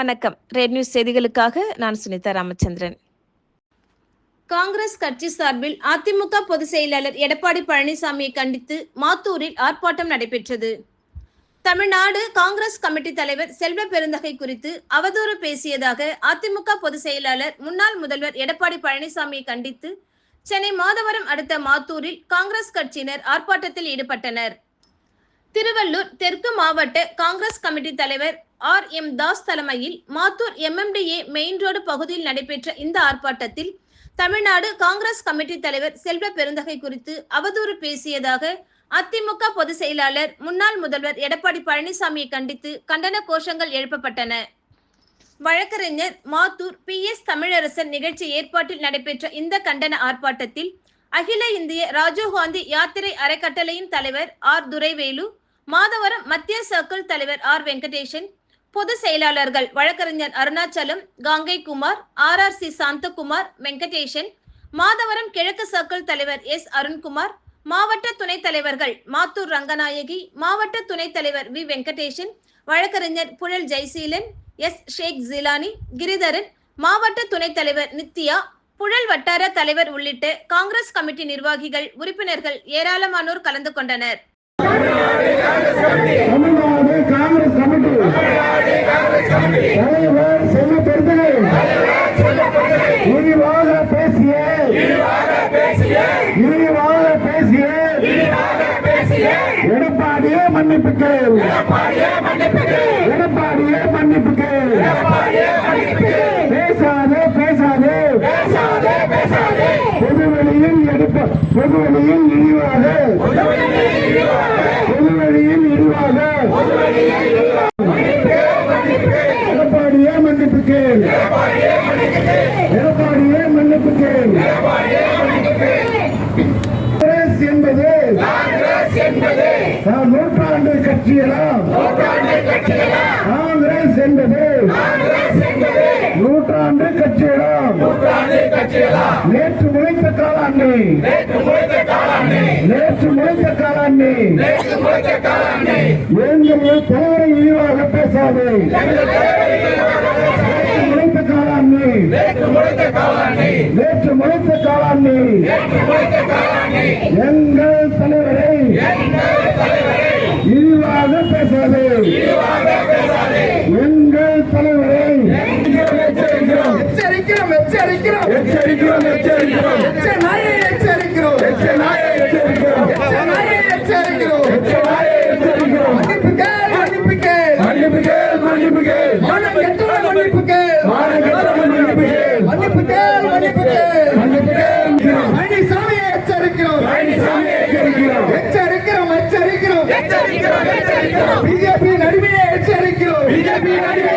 வணக்கம். Red news செய்திகளுக்காக நான் சுனிதா ராமச்சந்திரன். காங்கிரஸ் கட்சி சார்பில் அதிமுக பொதுச் செயலாளர் எடப்பாடி பழனிசாமியை கண்டித்து மாத்தூரில் ஆர்ப்பாட்டம் நடைபெற்றது. தமிழ்நாடு காங்கிரஸ் கமிட்டி தலைவர் செல்வ பெருந்தகை குறித்து அவதூறு பேசியதாக அதிமுக பொதுச் செயலாளர் முன்னாள் முதல்வர் எடப்பாடி பழனிசாமியை கண்டித்து சென்னை மாதவரம் அடுத்த மாத்தூரில் காங்கிரஸ் கட்சியினர் ஆர்ப்பாட்டத்தில் ஈடுபட்டனர். திருவள்ளூர் தெற்கு மாவட்ட காங்கிரஸ் கமிட்டி தலைவர் ஆர் எம் தாஸ் தலைமையில் மாத்தூர் எம்எம்டிஏ மெயின் ரோடு பகுதியில் நடைபெற்ற இந்த ஆர்ப்பாட்டத்தில் தமிழ்நாடு காங்கிரஸ் கமிட்டி தலைவர் செல்வ பெருந்தகை குறித்து அவதூறு பேசியதாக அதிமுக பொதுச் செயலாளர் முன்னாள் முதல்வர் எடப்பாடி பழனிசாமியை கண்டித்து கண்டன கோஷங்கள் எழுப்பப்பட்டன. வழக்கறிஞர் மாத்தூர் பி எஸ் தமிழரசன் நிகழ்ச்சி ஏற்பாட்டில் நடைபெற்ற இந்த கண்டன ஆர்ப்பாட்டத்தில் அகில இந்திய ராஜீவ்காந்தி யாத்திரை அறக்கட்டளையின் தலைவர் ஆர் துரைவேலு மாதவரம் மத்திய சர்க்கிள் தலைவர் ஆர் வெங்கடேசன் பொதுச் செயலாளர்கள் வழக்கறிஞர் Arunachalam Kangai Kumar R R C Santhakumar Venkatesan Madhavaram கிழக்கு சர்க்கிள் தலைவர் எஸ் அருண்குமார் மாவட்ட துணைத் தலைவர்கள் மாத்தூர் ரங்கநாயகி மாவட்ட துணைத் தலைவர் வி வெங்கடேஷன் வழக்கறிஞர் புழல் ஜெய்சீலன் எஸ் ஷேக் ஜிலானி கிரிதரன் மாவட்ட துணைத் தலைவர் நித்யா புழல் வட்டார தலைவர் உள்ளிட்ட காங்கிரஸ் கமிட்டி நிர்வாகிகள் உறுப்பினர்கள் ஏராளமானோர் கலந்து கொண்டனர். தமிழ்நாடு காங்கிரஸ் கமிட்டி. தலைவர் செல்ல பெருந்தகை. இழிவாக பேசிய. இழிவாக பேசிய. எடப்பாடியே மன்னிப்பு கேள். எடப்பாடியே மன்னிப்பு கேள் பேசாதே பேசாதே பொதுவெளியில் எடுப்ப பொதுவெளியில் இழிவாக. பொதுவெளியில் இழிவாக. எடப்பாடியே மன்னிப்புக்கேன் எடப்பாடியே மன்னிப்புக்கேன் காங்கிரஸ் என்பது நூற்றாண்டு கட்சியெல்லாம். காங்கிரஸ் என்பது நூற்றாண்டு கட்சியெல்லாம். நேற்று முறை முளைத்த காலாண்மை நேற்று முளைத்த காலாண்மை எங்கள் தலைவரை இழிவாக பேசாதே. நேற்று முளைத்த காலாண்மை நேற்று முளைத்த காலாண்மை எங்கள் தலைவரை இழிவாக பேசாதே. மன்னிப்பு கேள் மன்னிப்பு கேள். மன்னிப்பு கேள் மன்னிப்பு கேள் பழனிசாமியை எச்சரிக்கிறோம். எச்சரிக்கிறோம் எச்சரிக்கிறோம். எச்சரிக்கிறோம் பிஜேபி நடுமையை எச்சரிக்கிறோம். பிஜேபி நடிகை